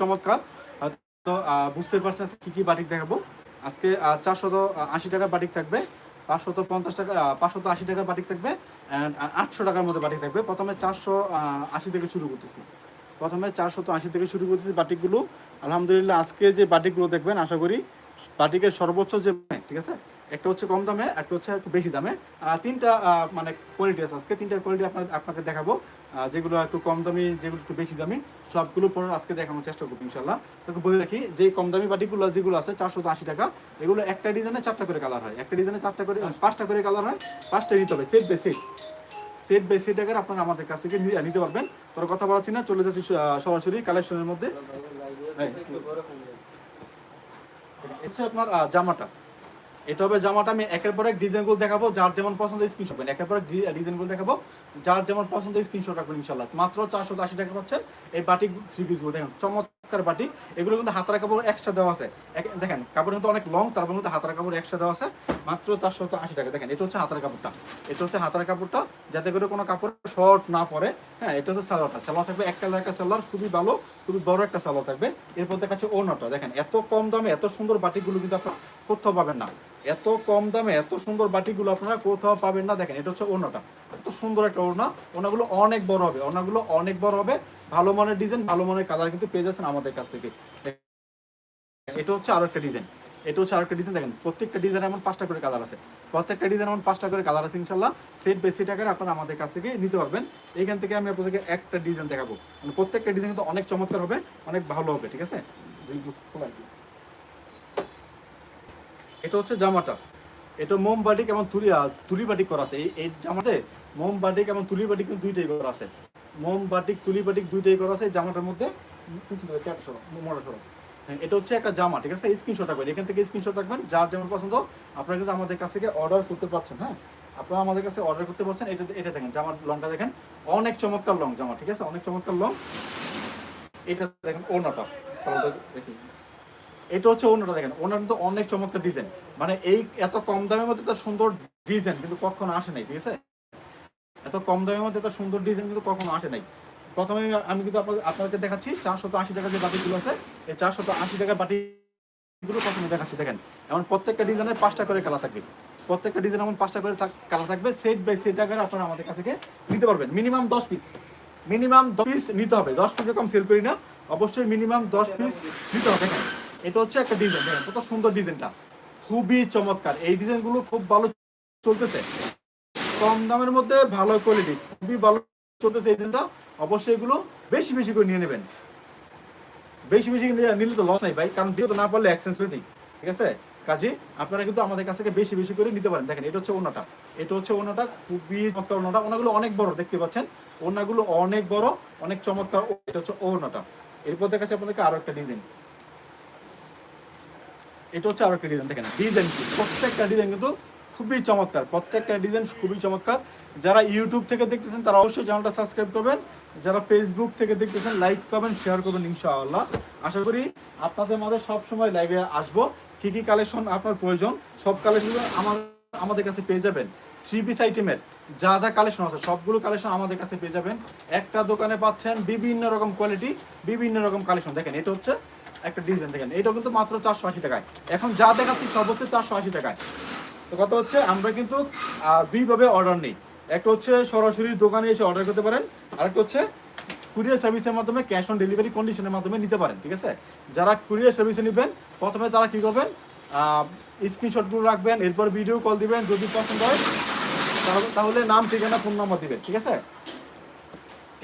চমৎকার। তো আহ, বুঝতেই পারছেন কি কি বাটিক দেখাবো। আজকে চারশত আশি টাকার বাটিক থাকবে পাঁচশত পঞ্চাশ টাকা পাঁচশত আশি টাকার বাটিক থাকবে অ্যান্ড আটশো টাকার মধ্যে বাটিক থাকবে। প্রথমে চারশো আশি থেকে শুরু করতেছি। প্রথমে চারশত আশি থেকে শুরু করতেছি বাটিকগুলো। আলহামদুলিল্লাহ আজকে যে বাটিকগুলো দেখবেন আশা করি বাটিকের সর্বোচ্চ যে ঠিক আছে? একটা হচ্ছে কম দামে একটা হচ্ছে একটু বেশি দামে। তিনটা মানে কোয়ালিটি আছে। আজকে তিনটা কোয়ালিটি আপনার আপনাকে দেখাবো। যেগুলো একটু কম দামি যেগুলো একটু বেশি দামি সবগুলো পরে আজকে দেখানোর চেষ্টা করব ইনশাল্লাহ তোকে বলে রাখি যে কম দামি বাটিগুলো যেগুলো আছে চারশো আশি টাকা এগুলো একটা ডিজাইনে চারটা করে কালার হয়। একটা ডিজাইনে চারটা করে পাঁচটা করে কালার হয় পাঁচটা নিতে হবে set by set set by set আকারে আপনারা আমাদের কাছ থেকে নিতে পারবেন। তোর কথা বলাচ্ছি না চলে যাচ্ছি সরাসরি কালেকশনের মধ্যে। হ্যাঁ, হচ্ছে আপনার জামাটা। এটা হবে জামাটা, আমি একের পর এক ডিজাইনগুলো দেখাবো, যার যেমন পছন্দ স্ক্রিনশট নেবেন একের পর এক ডিজাইনগুলো দেখাবো, যার যেমন পছন্দ স্ক্রিনশট রাখবেন ইনশাল্লাহ মাত্র চারশো আশি টাকা পাচ্ছেন এই বাটিক থ্রি পিসগুলো দেখেন, চমৎকার বাটিক এগুলো কিন্তু হাতার কাপড় এক্সট্রা দেওয়া আছে। দেখেন, কাপড় কিন্তু অনেক লং তারপর কিন্তু হাতার কাপড় এক্সট্রা দেওয়া আছে। মাত্র চারশো আশি টাকা। দেখেন, এটা হচ্ছে হাতার কাপড়টা। এটা হচ্ছে হাতার কাপড়টা, যাতে করে কোনো কাপড় শর্ট না পড়ে। হ্যাঁ এটা হচ্ছে সালোয়ারটা। সালোয়ার থাকবে এক কালার, একটা সালোয়ার। খুবই ভালো, খুবই বড় একটা সালোয়ার থাকবে। এরপর দেখাচ্ছে ওনাটা দেখেন, এত কম দামে, এত সুন্দর বাটিকগুলো কিন্তু আপনার কোথাও পাবেন না। এত কম দামে এত সুন্দর বাটিগুলো আপনারা কোথাও পাবেন না, দেখেন, এটা হচ্ছে ওনাটা এত সুন্দর একটা ওনা ওনাগুলো অনেক বড় হবে ওনাগুলো অনেক বড় হবে। ভালো মানের ডিজাইন, ভালো মানের কালার কিন্তু পেয়ে যাচ্ছেন আমাদের কাছ থেকে। এটা হচ্ছে আরও একটা ডিজাইন। এটা হচ্ছে আরেকটা ডিজাইন, দেখেন, প্রত্যেকটা ডিজাইন এমন পাঁচটা করে কালার আছে। প্রত্যেকটা ডিজাইন এমন পাঁচটা করে কালার আছে ইনশাল্লাহ সেট বেশি টাকার আপনারা আমাদের কাছ থেকে নিতে পারবেন। এখান থেকে আমি আপনাদেরকে একটা ডিজাইন দেখাবো। মানে প্রত্যেকটা ডিজাইন কিন্তু অনেক চমৎকার হবে, অনেক ভালো হবে, ঠিক আছে? এটা হচ্ছে জামাটা। এটা মোম বাটিক এবং তুলি তুলি বাটিক করা আছে। এই জামাতে মোম বাটিক এবং তুলি বাটিক কিন্তু দুইটাই করা আছে। মোম বাটিক তুলি বাটিক দুইটাই করা আছে জামাটার মধ্যে। মোটা সরো এটা হচ্ছে একটা জামা, ঠিক আছে? স্ক্রিনশট রাখবেন। এখান থেকে স্ক্রিনশট রাখবেন। যার যেমন পছন্দ, আপনারা কিন্তু আমাদের কাছ থেকে অর্ডার করতে পারছেন হ্যাঁ? আপনারা আমাদের কাছে অর্ডার করতে পারছেন। এটা এটা দেখেন, জামার লংটা দেখেন। অনেক চমৎকার লং জামা, ঠিক আছে? অনেক চমৎকার লং। এটা দেখেন ওনাটা দেখি। এটা হচ্ছে ওনাটা দেখেন, ওনার কিন্তু অনেক চমৎকার ডিজাইন মানে এই এত কম দামের মধ্যে তার সুন্দর ডিজাইন কিন্তু কখনো আসে নাই, ঠিক আছে? এত কম দামের মধ্যে তার সুন্দর ডিজাইন কিন্তু কখনো আসে নাই। প্রথমে আমি- কিন্তু আপনাদের আপনাদেরকে দেখাচ্ছি, চারশত আশি টাকার যে বাটিগুলো আছে, এই চারশত আশি টাকার বাটিগুলো প্রথমে দেখাচ্ছি, দেখেন। এমন প্রত্যেকটা ডিজাইনের পাঁচটা করে কালার থাকবে। প্রত্যেকটা ডিজাইন এমন পাঁচটা করে কালার থাকবে সেট বাই সেট আকারে আপনারা আমাদের কাছ নিতে পারবেন। মিনিমাম দশ পিস মিনিমাম দশ পিস নিতে হবে। দশ পিস কম সেল করি না। অবশ্যই মিনিমাম দশ পিস নিতে হবে, দেখেন। এটা হচ্ছে একটা ডিজাইন দেখেন কত সুন্দর ডিজাইনটা খুবই চমৎকার। এই ডিজাইনগুলো খুব ভালো চলতেছে। কম দামের মধ্যে ভালো কোয়ালিটি খুবই ভালো চলতেছে এই ডিজাইনটা অবশ্যই এগুলো বেশি বেশি করে নিয়ে নেবেন। বেশি বেশি নিলে তো লস নাই ভাই, কারণ দিয়ে তো না পারলে এক্সচেঞ্জ দিই ঠিক আছে? কাজে আপনারা কিন্তু আমাদের কাছ থেকে বেশি বেশি করে নিতে পারেন। দেখেন, এটা হচ্ছে ওনাটা এটা হচ্ছে ওনাটা খুবই চমৎকার ওনাটা ওনাগুলো অনেক বড়, দেখতে পাচ্ছেন? ওনাগুলো অনেক বড়, অনেক চমৎকার। এটা হচ্ছে ওনাটা এরপর দেখাচ্ছি আপনাদেরকে আরও একটা ডিজাইন এটা হচ্ছে আরও একটা ডিজাইন দেখেন ডিজাইন কি? প্রত্যেকটা ডিজাইন কিন্তু খুবই চমৎকার, প্রত্যেকটা ডিজাইন খুবই চমৎকার। যারা ইউটিউব থেকে দেখতেছেন, তারা অবশ্যই চ্যানেলটা সাবস্ক্রাইব করবেন। যারা ফেসবুক থেকে দেখতেছেন লাইক করবেন শেয়ার করবেন ইনশাআল্লাহ। আশা করি আপনাদের মাঝে সব সময় লাইভে আসব। কি কি কালেকশন আপনার প্রয়োজন, সব কালেকশন আমার, আমাদের কাছে পেয়ে যাবেন। থ্রি পিস আইটেমের যা যা কালেকশন আছে, সবগুলো কালেকশন আমাদের কাছে পেয়ে যাবেন। একটা দোকানে পাচ্ছেন বিভিন্ন রকম কোয়ালিটি বিভিন্ন রকম কালেকশন দেখেন, এটা হচ্ছে একটা ডিজাইন দেখেন। এটা কিন্তু মাত্র চারশো আশি টাকায়। এখন যা দেখাচ্ছি হচ্ছে চারশো আশি টাকায়। তো কথা হচ্ছে, আমরা কিন্তু দুইভাবে অর্ডার নিই। একটা হচ্ছে সরাসরি দোকানে এসে অর্ডার করতে পারেন, আরেকটা হচ্ছে কুরিয়ার সার্ভিসের মাধ্যমে ক্যাশ অন ডেলিভারি কন্ডিশনের মাধ্যমে নিতে পারেন, ঠিক আছে? যারা কুরিয়ার সার্ভিসে নেবেন, প্রথমে তারা কি করবেন স্ক্রিনশটগুলো রাখবেন, এরপর ভিডিও কল দিবেন, যদি পছন্দ হয়, তাহলে নাম, ঠিকানা ফোন নাম্বার দিবেন, ঠিক আছে?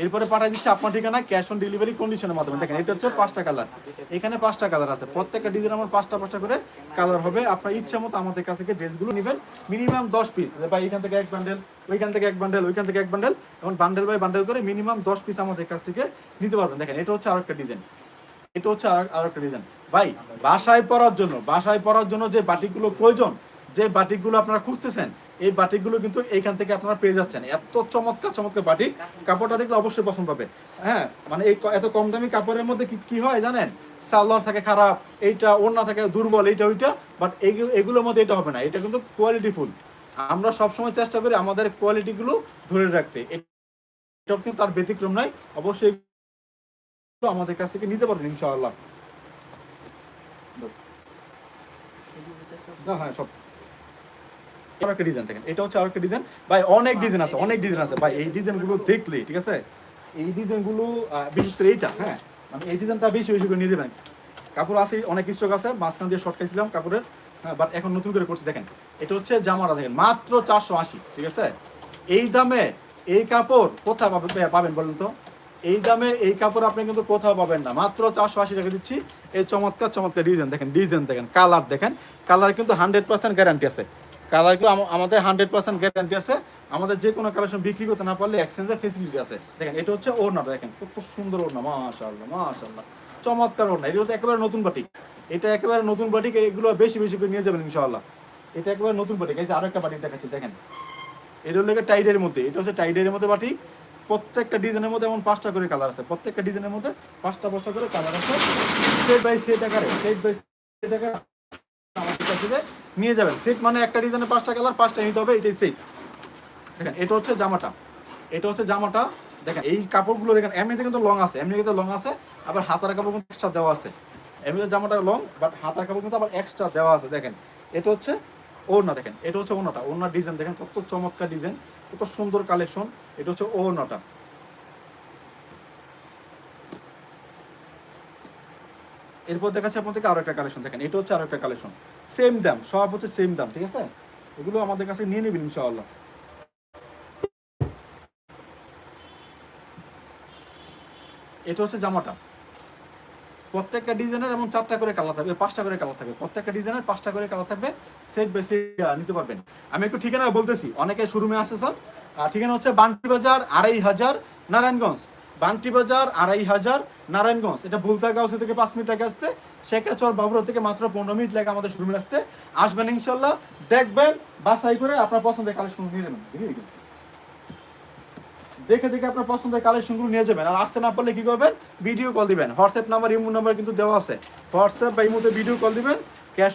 এরপরে পাঠিয়ে দিচ্ছে আপনার ঠিকানা ক্যাশ অন ডেলিভারি কন্ডিশনের মাধ্যমে। দেখেন, এটা হচ্ছে পাঁচটা কালার এখানে পাঁচটা কালার আছে। প্রত্যেকটা ডিজাইন আমার পাঁচটা পাঁচটা করে কালার হবে। আপনার ইচ্ছা মতো আমাদের কাছ থেকে ড্রেসগুলো নেবেন। মিনিমাম দশ পিস বা এখান থেকে এক বান্ডেল ওইখান থেকে এক বান্ডেল ওইখান থেকে এক বান্ডেল এবং বান্ডেল বাই বান্ডেল করে মিনিমাম দশ পিস আমাদের কাছ থেকে নিতে পারবেন। দেখেন, এটা হচ্ছে আরেকটা ডিজাইন এটা হচ্ছে আর, আরেকটা ডিজাইন ভাই, বাসায় পরার জন্য, বাসায় পরার জন্য যে বাটিগুলো প্রয়োজন যে বাটিকগুলো আপনারা খুঁজতেছেন এই বাটিকগুলো কিন্তু এইখান থেকে আপনারা পেয়ে যাচ্ছেন। এত চমৎকার চমৎকার বাটিক। কাপড়টা দেখলে অবশ্যই পছন্দ পাবে হ্যাঁ মানে এই এত কম দামি কাপড়ের মধ্যে কি হয় জানেন? সালোয়ার থাকে খারাপ এইটা ওড়না থাকে দুর্বল এইটা ওইটা বাট এগুলোর মধ্যে এটা হবে না। এটা কিন্তু কোয়ালিটিফুল আমরা সবসময় চেষ্টা করি আমাদের কোয়ালিটিগুলো ধরে রাখতে। এটা কিন্তু তার ব্যতিক্রম নয়। অবশ্যই আমাদের কাছ থেকে নিতে পারবেন ইনশাআল্লাহ। না, হ্যাঁ সব। ডিজাইন দেখেন। এটা হচ্ছে ডিজাইন ভাই, অনেক ডিজাইন আছে, অনেক ডিজাইন আছে। ভাই, এই দেখলে, ঠিক আছে? এই বিশেষ করে এইটা হ্যাঁ? মানে এই ডিজাইনটা বেশি বেশি করে নিয়ে যাবেন। কাপড় আছে, অনেক স্টক আছে, মাঝখান দিয়ে শর্ট খাইছিলাম কাপড়ের হ্যাঁ বাট এখন নতুন করে করছি, দেখেন। এটা হচ্ছে জামাটা, দেখেন, মাত্র চারশো আশি, ঠিক আছে? এই দামে এই কাপড় কোথায় পাবেন পাবেন বলেন তো? এই দামে এই কাপড় আপনি কিন্তু কোথাও পাবেন না। মাত্র চারশো আশি টাকা দিচ্ছি। এই চমৎকার চমৎকার ডিজাইন দেখেন ডিজাইন দেখেন কালার দেখেন। কালার কিন্তু হান্ড্রেড পার্সেন্ট গ্যারান্টি আছে। কালার কিন্তু আমাদের হান্ড্রেড পার্সেন্ট গ্যারান্টি আছে। আমাদের যে কোনো কালেকশন বিক্রি করতে না পারলে এক্সচেঞ্জের ফেসিলিটি আছে। দেখেন, এটা হচ্ছে ওড়নাটা দেখেন, কত সুন্দর ওড়না, মাশাআল্লাহ মাশাআল্লাহ। চমৎকার ওড়না, এটা হচ্ছে একেবারে নতুন বাটিক এটা একেবারে নতুন বাটিক এগুলো বেশি বেশি করে নিয়ে যাবেন ইনশাআল্লাহ। এটা একেবারে নতুন বাটিক এই যে আরও একটা বাটিক দেখাচ্ছি, দেখেন। এটা হলো টাইডের মধ্যে, এটা হচ্ছে টাইডের মধ্যে বাটিক প্রত্যেকটা ডিজাইনের মধ্যে এমন পাঁচটা করে কালার আছে। প্রত্যেকটা ডিজাইনের মধ্যে পাঁচটা পাঁচটা করে কালার আছে। সেট বাই সেট আকারে সেট বাই সেট আকারে নিয়ে যাবেন। সেট মানে একটা ডিজাইনে পাঁচটা কালার পাঁচটা নিতে হবে, এটাই সেট দেখেন, এটা হচ্ছে জামাটা। এটা হচ্ছে জামাটা। দেখেন, এই কাপড়গুলো দেখেন, এমনিতে কিন্তু লং আছে এমনি কিন্তু লং আছে, আবার হাতার কাপড় কিন্তু এক্সট্রা দেওয়া আছে। এমনিতে জামাটা লং বাট হাতার কাপড় কিন্তু আবার এক্সট্রা দেওয়া আছে। দেখেন, এটা হচ্ছে ওড়না, দেখেন, এটা হচ্ছে ওড়নাটা। ওড়নার ডিজাইন দেখেন, কত চমৎকার ডিজাইন কত সুন্দর কালেকশন এটা হচ্ছে ওড়নাটা। এরপর দেখাচ্ছি আপনাদেরকে আরও একটা কালেকশন দেখেন। এটা হচ্ছে আরও একটা কালেকশন সেম দাম, সব হচ্ছে সেম দাম, ঠিক আছে? এগুলো আমাদের কাছে নিয়ে নেবেন ইনশাআল্লাহ। এটা হচ্ছে জামাটা। প্রত্যেকটা ডিজাইনের এমন চারটা করে কালার থাকবে, পাঁচটা করে কালার থাকবে। প্রত্যেকটা ডিজাইনের পাঁচটা করে কালার থাকবে সেট বেশি নিতে পারবেন। আমি একটু ঠিকানা বলতেছি, অনেকে শোরুমে আসছে স্যার ঠিকানা হচ্ছে বান্টি বাজার, আড়াই হাজার, নারায়ণগঞ্জ। বান্টি বাজার, আড়াই হাজার, নারায়ণগঞ্জ। এটা ভুলতা গাউসে থেকে পাঁচ মিনিট লাগে আসতে শেখাচর বাবুরা থেকে মাত্র পনেরো মিনিট লাগে আমাদের শোরুমে আসতে। আসবেন ইনশাল্লাহ। দেখবেন, বাছাই করে আপনার পছন্দের কালেকশন নিয়ে যাবেন। দেখে দেখে আপনার পছন্দের কালেকশনগুলো নিয়ে যাবেন। আর আসতে না পারলে কি করবেন? ভিডিও কল দিবেন। হোয়াটসঅ্যাপ নাম্বার ইমো নাম্বার কিন্তু দেওয়া আছে। হোয়াটসঅ্যাপ বা ইমোতে ভিডিও কল দিবেন। ক্যাশ